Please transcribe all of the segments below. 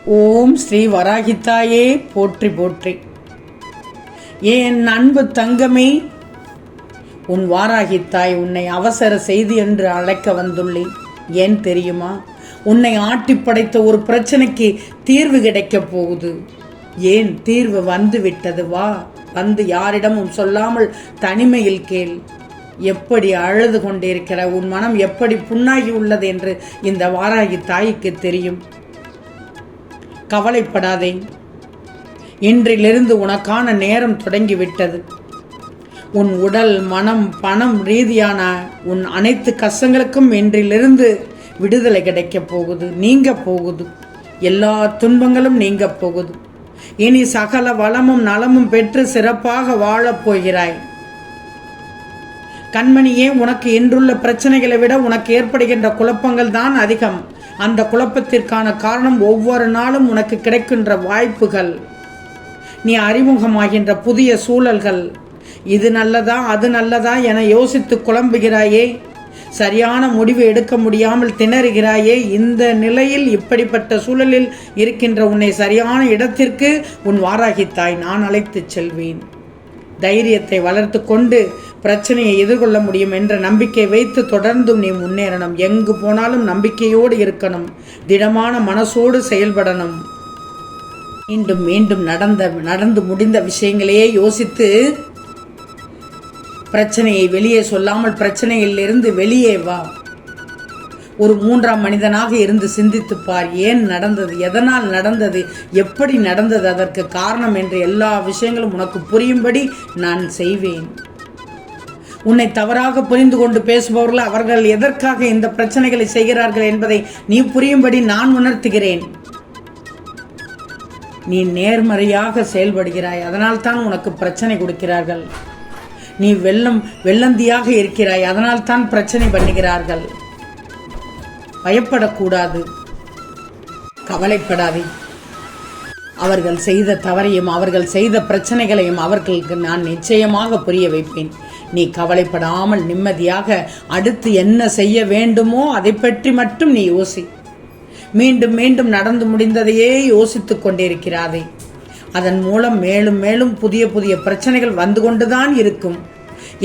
ஓம் ஸ்ரீ வராகித்தாயே போற்றி போற்றி. என் அன்பு தங்கமே உன் வாராகித்தாய் உன்னை அவசர செய்தி என்று அழைக்க வந்துள்ளேன். ஏன் தெரியுமா? உன்னை ஆட்டி படைத்த ஒரு பிரச்சனைக்கு தீர்வு கிடைக்கப் போகுது. ஏன் தீர்வு வந்து விட்டது வா வந்து யாரிடமும் சொல்லாமல் தனிமையில் கேள். எப்படி அழுது கொண்டிருக்கிற உன் மனம் எப்படி புண்ணாகி உள்ளது என்று இந்த வாராகி தாய்க்கு தெரியும். கவலைப்படாதே. இன்றிலிருந்து உனக்கான நேரம் தொடங்கிவிட்டது. உன் உடல் மனம் பணம் ரீதியான உன் அனைத்து கஷ்டங்களுக்கும் இன்றிலிருந்து விடுதலை கிடைக்கப் போகுது நீங்க போகுது. எல்லா துன்பங்களும் நீங்க போகுது. இனி சகல வளமும் நலமும் பெற்று சிறப்பாக வாழப் போகிறாய். கண்மணியே உனக்கு இன்றுள்ள பிரச்சனைகளை விட உனக்கு ஏற்படுகின்ற குழப்பங்கள் தான் அதிகம். அந்த குழப்பத்திற்கான காரணம் ஒவ்வொரு நாளும் உனக்கு கிடைக்கின்ற வாய்ப்புகள். நீ அறிமுகமாகின்ற புதிய சூழல்கள். இது நல்லதா அது நல்லதா என யோசித்து குழம்புகிறாயே. சரியான முடிவு எடுக்க முடியாமல் திணறுகிறாயே. இந்த நிலையில் இப்படிப்பட்ட சூழலில் இருக்கின்ற உன்னை சரியான இடத்திற்கு உன் வாராகித்தாய் நான் அழைத்துச் செல்வேன். தைரியத்தை வளர்த்து கொண்டு பிரச்சனையை எதிர்கொள்ள முடியும் என்ற நம்பிக்கை வைத்து தொடர்ந்தும் நீ முன்னேறணும். எங்கு போனாலும் நம்பிக்கையோடு இருக்கணும். திடமான மனசோடு செயல்படணும். மீண்டும் மீண்டும் நடந்த நடந்து முடிந்த விஷயங்களையே யோசித்து பிரச்சனையை வெளியே சொல்லாமல் பிரச்சனையிலிருந்து வெளியே வா. ஒரு மூன்றாம் மனிதனாக இருந்து சிந்தித்துப்பார் ஏன் நடந்தது எதனால் நடந்தது எப்படி நடந்தது அதற்கு காரணம் என்று எல்லா விஷயங்களும் உனக்கு புரியும்படி நான் செய்வேன். உன்னை தவறாக புரிந்து கொண்டு பேசுபவர்கள் அவர்கள் எதற்காக இந்த பிரச்சனைகளை செய்கிறார்கள் என்பதை நீ புரியும்படி நான் உணர்த்துகிறேன். நீ நேர்மறையாக செயல்படுகிறாய் அதனால் தான் உனக்கு பிரச்சனை கொடுக்கிறார்கள். நீ வெள்ளம் வெள்ளந்தியாக இருக்கிறாய் அதனால் தான் பிரச்சனை பண்ணுகிறார்கள். பயப்படக்கூடாது. கவலைப்படாதே. அவர்கள் செய்த தவறையும் அவர்கள் செய்த பிரச்சனைகளையும் அவர்களுக்கு நான் நிச்சயமாக புரிய வைப்பேன். நீ கவலைப்படாமல் நிம்மதியாக அடுத்து என்ன செய்ய வேண்டுமோ அதை பற்றி மட்டும் நீ யோசி. மீண்டும் மீண்டும் நடந்து முடிந்ததையே யோசித்துக் கொண்டிருக்கிறாதே. அதன் மூலம் மேலும் மேலும் புதிய புதிய பிரச்சனைகள் வந்து கொண்டுதான் இருக்கும்.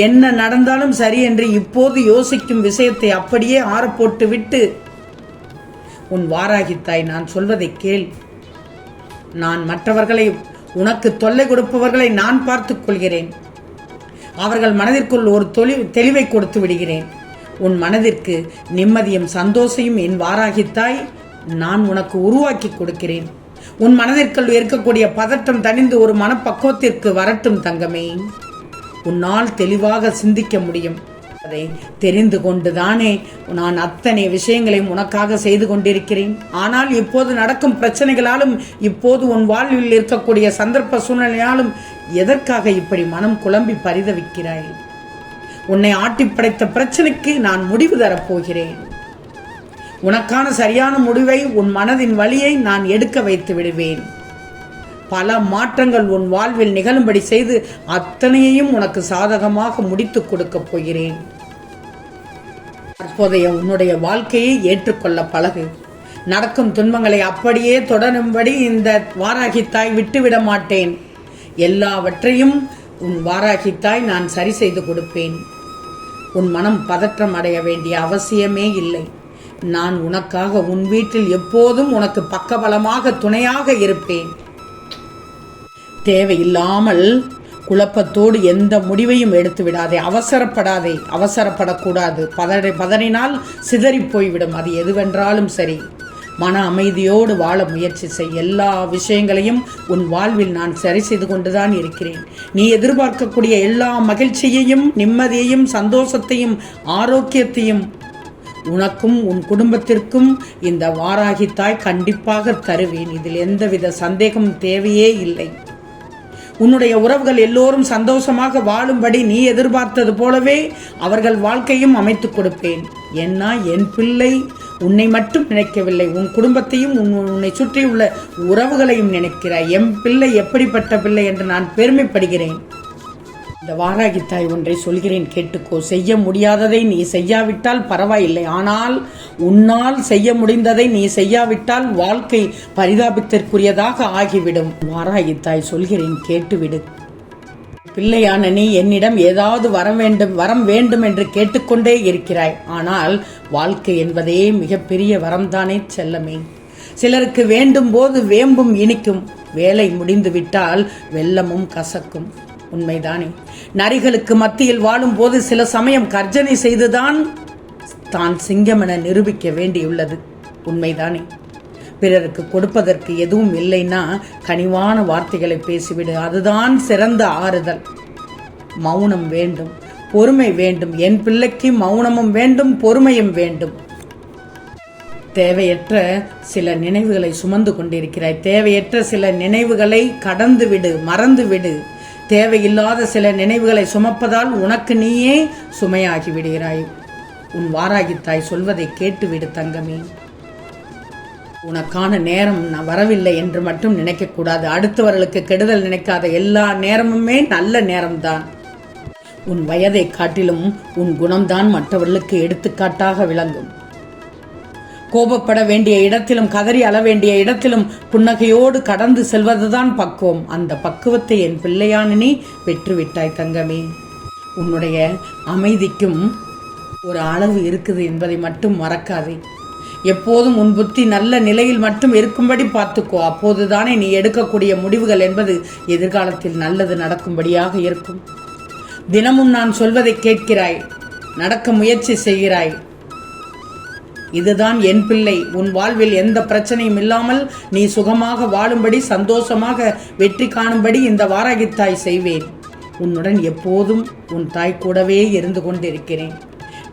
என்ன நடந்தாலும் சரி என்று இப்போது யோசிக்கும் விஷயத்தை அப்படியே ஆறப்போட்டு விட்டு உன் வாராகித்தாய் நான் சொல்வதை கேள். நான் மற்றவர்களை உனக்கு தொல்லை கொடுப்பவர்களை நான் பார்த்துக் கொள்கிறேன். அவர்கள் மனதிற்குள் ஒரு தொலி தெளிவை கொடுத்து விடுகிறேன். உன் மனதிற்கு நிம்மதியும் சந்தோஷையும் என் வாராகித்தாய் நான் உனக்கு உருவாக்கி கொடுக்கிறேன். உன் மனதிற்குள் இருக்கக்கூடிய பதற்றம் தணிந்து ஒரு மனப்பக்குவத்திற்கு வரட்டும் தங்கமே. உன்னால் தெளிவாக சிந்திக்க முடியும். அதை தெரிந்து கொண்டுதானே. நான் அத்தனை விஷயங்களையும் உனக்காக செய்து கொண்டிருக்கிறேன். ஆனால் இப்போது நடக்கும் பிரச்சனைகளாலும் இப்போது உன் வாழ்வில் இருக்கக்கூடிய சந்தர்ப்ப சூழ்நிலையாலும் எதற்காக இப்படி மனம் குழம்பி பரிதவிக்கிறாய்? உன்னை ஆட்டி படைத்த பிரச்சனைக்கு நான் முடிவு தரப்போகிறேன். உனக்கான சரியான முடிவை உன் மனதின் வழியை நான் எடுக்க வைத்து விடுவேன். பல மாற்றங்கள் உன் வாழ்வில் நிகழும்படி செய்து அத்தனையையும் உனக்கு சாதகமாக முடித்துக் கொடுக்கப் போகிறேன். தற்போதைய உன்னுடைய வாழ்க்கையை ஏற்றுக்கொள்ள பழகு. நடக்கும் துன்பங்களை அப்படியே தொடரும்படி இந்த வாராகித்தாய் விட்டுவிட மாட்டேன். எல்லாவற்றையும் உன் வாராகித்தாய் நான் சரி செய்து கொடுப்பேன். உன் மனம் பதற்றம் அடைய வேண்டிய அவசியமே இல்லை. நான் உனக்காக உன் வீட்டில் எப்போதும் உனக்கு பக்கபலமாக துணையாக இருப்பேன். தேவையில்லாமல் குழப்பத்தோடு எந்த முடிவையும் எடுத்து விடாதே. அவசரப்படாதே. அவசரப்படக்கூடாது. பதறி பதறினால் சிதறி போய்விடும். அது எதுவென்றாலும் சரி. மன அமைதியோடு வாழ முயற்சி செய். எல்லா விஷயங்களையும் உன் வாழ்வில் நான் சரி செய்து கொண்டுதான் இருக்கிறேன். நீ எதிர்பார்க்கக்கூடிய எல்லா மகிழ்ச்சியையும் நிம்மதியையும் சந்தோஷத்தையும் ஆரோக்கியத்தையும் உனக்கும் உன் குடும்பத்திற்கும் இந்த வாராகித்தாய் கண்டிப்பாக தருவேன். இதில் எந்தவித சந்தேகம் தேவையே இல்லை. உன்னுடைய உறவுகள் எல்லோரும் சந்தோஷமாக வாழும்படி நீ எதிர்பார்த்தது போலவே அவர்கள் வாழ்க்கையும் அமைத்துக் கொடுப்பேன். ஏன்னா என் பிள்ளை உன்னை மட்டும் நினைக்கவில்லை. உன் குடும்பத்தையும் உன் உன்னை சுற்றியுள்ள உறவுகளையும் நினைக்கிறாய். என் பிள்ளை எப்படிப்பட்ட பிள்ளை என்று நான் பெருமைப்படுகிறேன். இந்த வாராகித்தாய் ஒன்றை சொல்கிறேன் கேட்டுக்கோ. செய்ய முடியாததை நீ செய்யாவிட்டால் பரவாயில்லை. ஆனால் உன்னால் செய்ய முடிந்ததை நீ செய்யாவிட்டால் வாழ்க்கை பரிதாபத்திற்குரியதாக ஆகிவிடும். வாராகித்தாய் சொல்கிறேன் கேட்டுவிடு. பிள்ளையான நீ என்னிடம் ஏதாவது வர வேண்டும் வரம் வேண்டும் என்று கேட்டுக்கொண்டே இருக்கிறாய். ஆனால் வாழ்க்கை என்பதே மிகப்பெரிய வரம்தானே செல்லமே. சிலருக்கு வேண்டும் போது வேம்பும் இனிக்கும். வேலை முடிந்துவிட்டால் வெள்ளமும் கசக்கும். உண்மைதானே? நரிகளுக்கு மத்தியில் வாழும்போது சில சமயம் கர்ஜனை செய்துதான் தான் சிங்கம் என நிரூபிக்க வேண்டியுள்ளது. உண்மைதானே? பிறருக்கு கொடுப்பதற்கு எதுவும் இல்லைன்னா கனிவான வார்த்தைகளை பேசிவிடு. அதுதான் சிறந்த ஆறுதல். மௌனம் வேண்டும். பொறுமை வேண்டும். என் பிள்ளைக்கு மௌனமும் வேண்டும் பொறுமையும் வேண்டும். தேவையற்ற சில நினைவுகளை சுமந்து கொண்டிருக்கிறாய். தேவையற்ற சில நினைவுகளை கடந்து விடு மறந்து விடு தேவையில்லாத சில நினைவுகளை சுமப்பதால் உனக்கு நீயே சுமையாகி விடுகிறாய் உன் வாராகித்தாய் சொல்வதை கேட்டுவிடு தங்கமே. உனக்கான நேரம் நான் வரவில்லை என்று மட்டும் நினைக்கக்கூடாது அடுத்தவர்களுக்கு கெடுதல் நினைக்காத எல்லா நேரமுமே நல்ல நேரம்தான். உன் வயதை காட்டிலும் உன் குணம்தான் மற்றவர்களுக்கு எடுத்துக்காட்டாக விளங்கும். கோபப்பட வேண்டிய இடத்திலும் கதறி அள வேண்டிய இடத்திலும் புன்னகையோடு கடந்து செல்வதுதான் பக்குவம். அந்த பக்குவத்தை என் பிள்ளையானினி பெற்றுவிட்டாய் தங்கமே. உன்னுடைய அமைதிக்கும் ஒரு அளவு இருக்குது என்பதை மட்டும் மறக்காதே. எப்போதும் உன் புத்தி நல்ல நிலையில் மட்டும் இருக்கும்படி பார்த்துக்கோ. அப்போதுதானே நீ எடுக்கக்கூடிய முடிவுகள் என்பது எதிர்காலத்தில் நல்லது நடக்கும்படியாக இருக்கும். தினமும் நான் சொல்வதை கேட்கிறாய். நடக்க முயற்சி செய்கிறாய். இதுதான் என் பிள்ளை. உன் வாழ்வில் எந்த பிரச்சனையும் இல்லாமல் நீ சுகமாக வாழும்படி சந்தோஷமாக வெற்றி காணும்படி இந்த வாராகித்தாய் செய்வேன். உன்னுடன் எப்போதும் உன் தாய் கூடவே இருந்து கொண்டிருக்கிறேன்.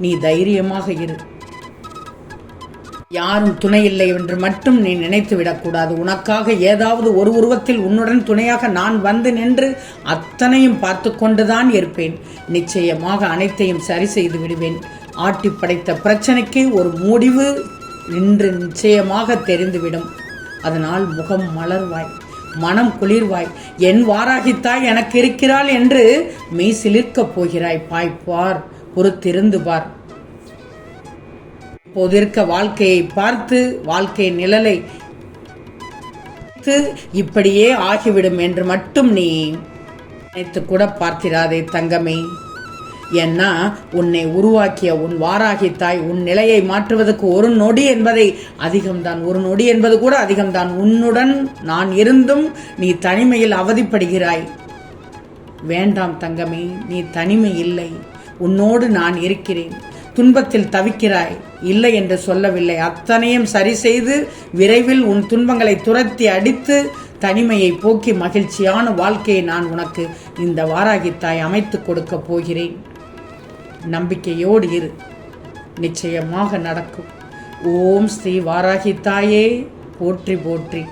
நீ தைரியமாக இரு. யாரும் துணை இல்லை என்று மட்டும் நீ நினைத்து விடக்கூடாது. உனக்காக ஏதாவது ஒரு உருவத்தில் உன்னுடன் துணையாக நான் வந்து நின்று அத்தனையும் பார்த்து கொண்டுதான் இருப்பேன். நிச்சயமாக அனைத்தையும் சரி செய்து விடுவேன். ஆட்டி படைத்த பிரச்சனைக்கு ஒரு முடிவு இன்று நிச்சயமாக தெரிந்துவிடும். அதனால் முகம் மலர்வாய் மனம் குளிர்வாய் என் வாராகித்தாய் எனக்கு இருக்கிறாள் என்று மெய் சிலிர்க்கப் போகிறாய். பாய்ப்பார் பொறுத்திருந்து பார். இப்போது இருக்க வாழ்க்கையை பார்த்து வாழ்க்கை நிழலை இப்படியே ஆகிவிடும் என்று மட்டும் நீ நினைத்து கூட பார்த்திராதே தங்கமே. ஏன்னா உன்னை உருவாக்கிய உன் வாராகி தாய் உன் நிலையை மாற்றுவதற்கு ஒரு நொடி என்பதை அதிகம்தான். ஒரு நொடி என்பது கூட அதிகம்தான். உன்னுடன் நான் இருந்தும் நீ தனிமையில் அவதிப்படுகிறாய். வேண்டாம் தங்கமே நீ தனிமை இல்லை. உன்னோடு நான் இருக்கிறேன். துன்பத்தில் தவிக்கிறாய். இல்லை என்று சொல்லவில்லை. அத்தனையும் சரி செய்து விரைவில் உன் துன்பங்களை துரத்தி அடித்து தனிமையை போக்கி மகிழ்ச்சியான வாழ்க்கையை நான் உனக்கு இந்த வாராகித்தாய் அமைத்து கொடுக்க போகிறேன். நம்பிக்கையோடு இரு. நிச்சயமாக நடக்கும். ஓம் ஸ்ரீ வாராகி தாயே. போற்றி போற்றி.